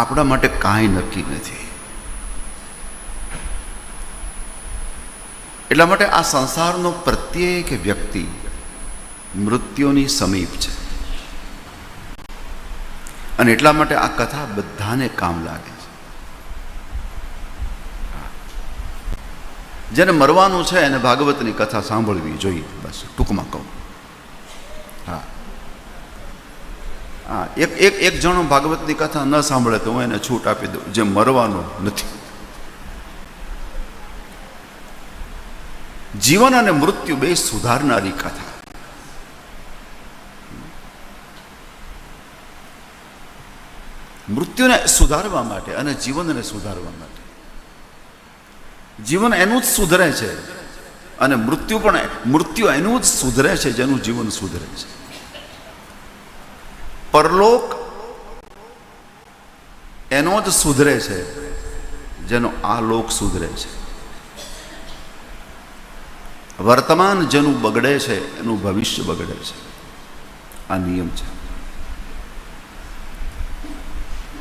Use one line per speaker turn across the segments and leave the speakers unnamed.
આપણા માટે કાંઈ નક્કી નથી. એટલા માટે આ સંસારનો પ્રત્યેક વ્યક્તિ મૃત્યુની સમીપ છે. અને એટલા માટે આ કથા બધાને કામ લાગે છે. જેને મરવાનું છે એને ભાગવતની કથા સાંભળવી જોઈએ. બસ ટૂંકમાં કહું. હા. હા, એક એક એક જણો ભાગવતની કથા ન સાંભળે તો હું એને છૂટ આપી દઉં, જે મરવાનો નથી. જીવન અને મૃત્યુ બે સુધારનારી કથા. મૃત્યુને સુધારવા માટે અને જીવનને સુધારવા માટે. જીવન એનું જ સુધરે છે અને મૃત્યુ પણ મૃત્યુ એનું જ સુધરે છે જેનું જીવન સુધરે છે. પરલોક એનો જ સુધરે છે, જેનો આ લોક સુધરે છે. વર્તમાન જેનું બગડે છે, એનું ભવિષ્ય બગડે છે. આ નિયમ છે.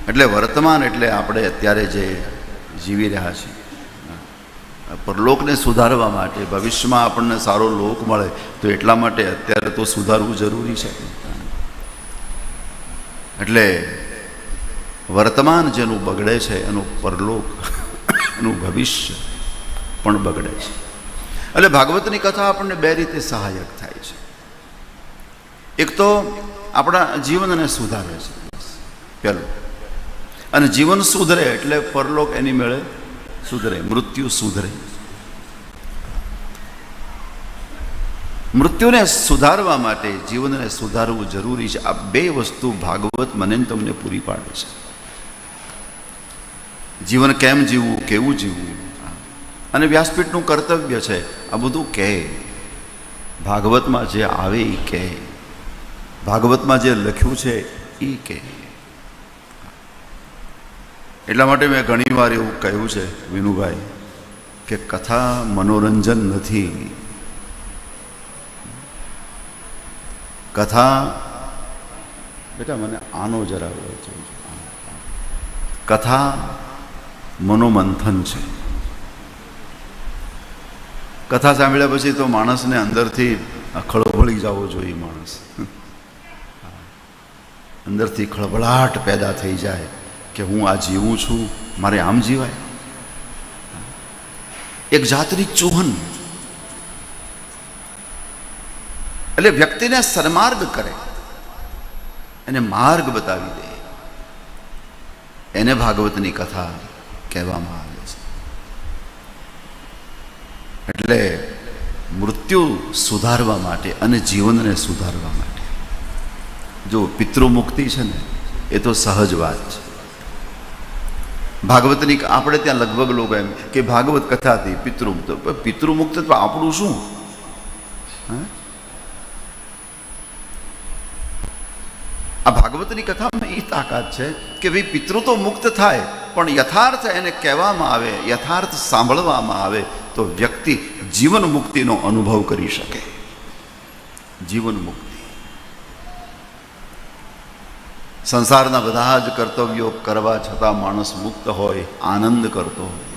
એટલે વર્તમાન એટલે આપણે અત્યારે જે જીવી રહ્યા છીએ. પરલોકને સુધારવા માટે ભવિષ્યમાં આપણને સારો લોક મળે તો એટલા માટે અત્યારે તો સુધારવું જરૂરી છે. એટલે વર્તમાન જેનું બગડે છે, એનું પરલોક, એનું ભવિષ્ય પણ બગડે છે. એટલે ભાગવતની કથા આપણને બે રીતે સહાયક થાય છે. એક તો આપણા જીવનને સુધારે છે. પહેલું. અને જીવન સુધરે એટલે પરલોક એની મેળે સુધરે, મૃત્યુ સુધરે. મૃત્યુને સુધારવા માટે જીવનને સુધારવું જરૂરી છે. આ બે વસ્તુ ભાગવત મને તમને પૂરી પાડે છે. જીવન કેમ જીવવું, કેવું જીવવું? અને વ્યાસપીઠનું કર્તવ્ય છે, આ બધું કહે. ભાગવતમાં જે આવે એ કહે. ભાગવતમાં જે લખ્યું છે એ કહે. એટલા માટે મેં ઘણીવાર એવું કહ્યું છે વિનુભાઈ, કે કથા મનોરંજન નથી. કથા. બેટા, મને આનો જરા કથા મનોમંથન છે. કથા સાંભળ્યા પછી તો માણસને અંદરથી ખળભળી જવો જોઈએ માણસ. અંદરથી ખળભળાટ પેદા થઈ જાય કે હું આ જીવું છું, મારે આમ જીવાય. એક જાતની ચૂહન એટલે વ્યક્તિને સન્માર્ગ કરે. એને માર્ગ બતાવી દે. એને ભાગવતની કથા કહેવામાં આવે છે. એટલે મૃત્યુ સુધારવા માટે અને જીવનને સુધારવા માટે. જો પિતૃમુક્તિ છે ને, એ તો સહજ વાત છે. ભાગવતની આપણે ત્યાં લગભગ લોકો એમ કે ભાગવત કથાથી પિતૃમુક્ત. પિતૃમુક્ત તો આપણું શું? હા આ ભાગવતની કથામાં એ તાકાત છે કે ભાઈ પિતૃ તો મુક્ત થાય, પણ યથાર્થ એને કહેવામાં આવે, યથાર્થ સાંભળવામાં આવે, તો વ્યક્તિ જીવન મુક્તિનો અનુભવ કરી શકે. જીવન મુક્તિ. સંસારના બધા જ કર્તવ્યો કરવા છતાં માણસ મુક્ત હોય, આનંદ કરતો હોય.